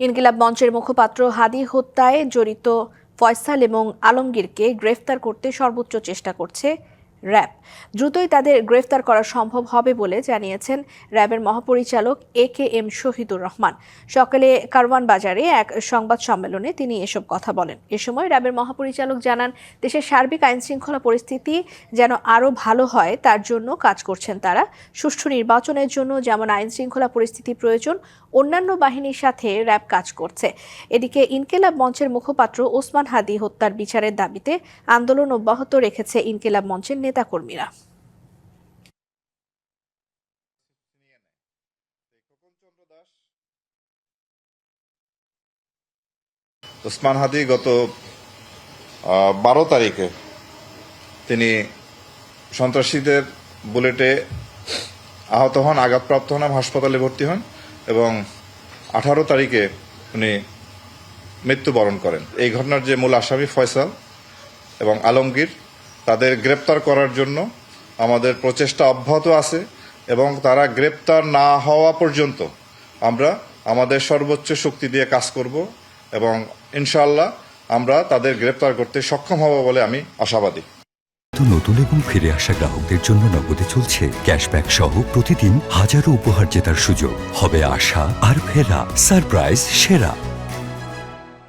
ইনকিলাব মঞ্চের মুখপাত্র হাদি হত্যায় জড়িত ফয়সাল এবং আলমগীরকে গ্রেফতার করতে সর্বোচ্চ চেষ্টা করছে র্যাব। দ্রুতই তাদের গ্রেফতার করা সম্ভব হবে বলে জানিয়েছেন র্যাবের মহাপরিচালক A K M Shahidur Rahman. সকালে কারওয়ান বাজারে এক সংবাদ সম্মেলনে তিনি এসব কথা বলেন। এ সময় র্যাবের মহাপরিচালক জানান, দেশের সার্বিক আইনশৃঙ্খলা পরিস্থিতি যেন আরও ভালো হয়, তার জন্য কাজ করছেন তারা। সুষ্ঠু নির্বাচনের জন্য যেমন আইনশৃঙ্খলা পরিস্থিতি প্রয়োজন, অন্যান্য বাহিনীর সাথে র্যাব কাজ করছে। এদিকে ইনকেলাব মঞ্চের মুখপাত্র ওসমান হাদি হত্যার বিচারের দাবিতে আন্দোলন অব্যাহত রেখেছে ইনকেলাব মঞ্চের নেতাকর্মীরা ওসমান হাদি গত বারো তারিখে তিনি সন্ত্রাসীদের বুলেটে আহত হন, আঘাতপ্রাপ্ত হন হাসপাতালে ভর্তি হন এবং আঠারো তারিখে উনি মৃত্যুবরণ করেন। এই ঘটনার যে মূল আসামি ফয়সাল এবং আলমগীর তাদের গ্রেপ্তার করার জন্য আমাদের প্রচেষ্টা অব্যাহত আছে এবং তারা গ্রেপ্তার না হওয়া পর্যন্ত আমরা আমাদের সর্বোচ্চ শক্তি দিয়ে কাজ করব এবং ইনশাল্লাহ আমরা তাদের গ্রেপ্তার করতে সক্ষম হব বলে আমি আশাবাদী। নতুন এবং ফিরে আসা গ্রাহকদের জন্য নগদে চলছে ক্যাশব্যাক সহ প্রতিদিন হাজারো উপহার জেতার সুযোগ। হবে আশা আর ফেরা, সারপ্রাইজ, সেরা।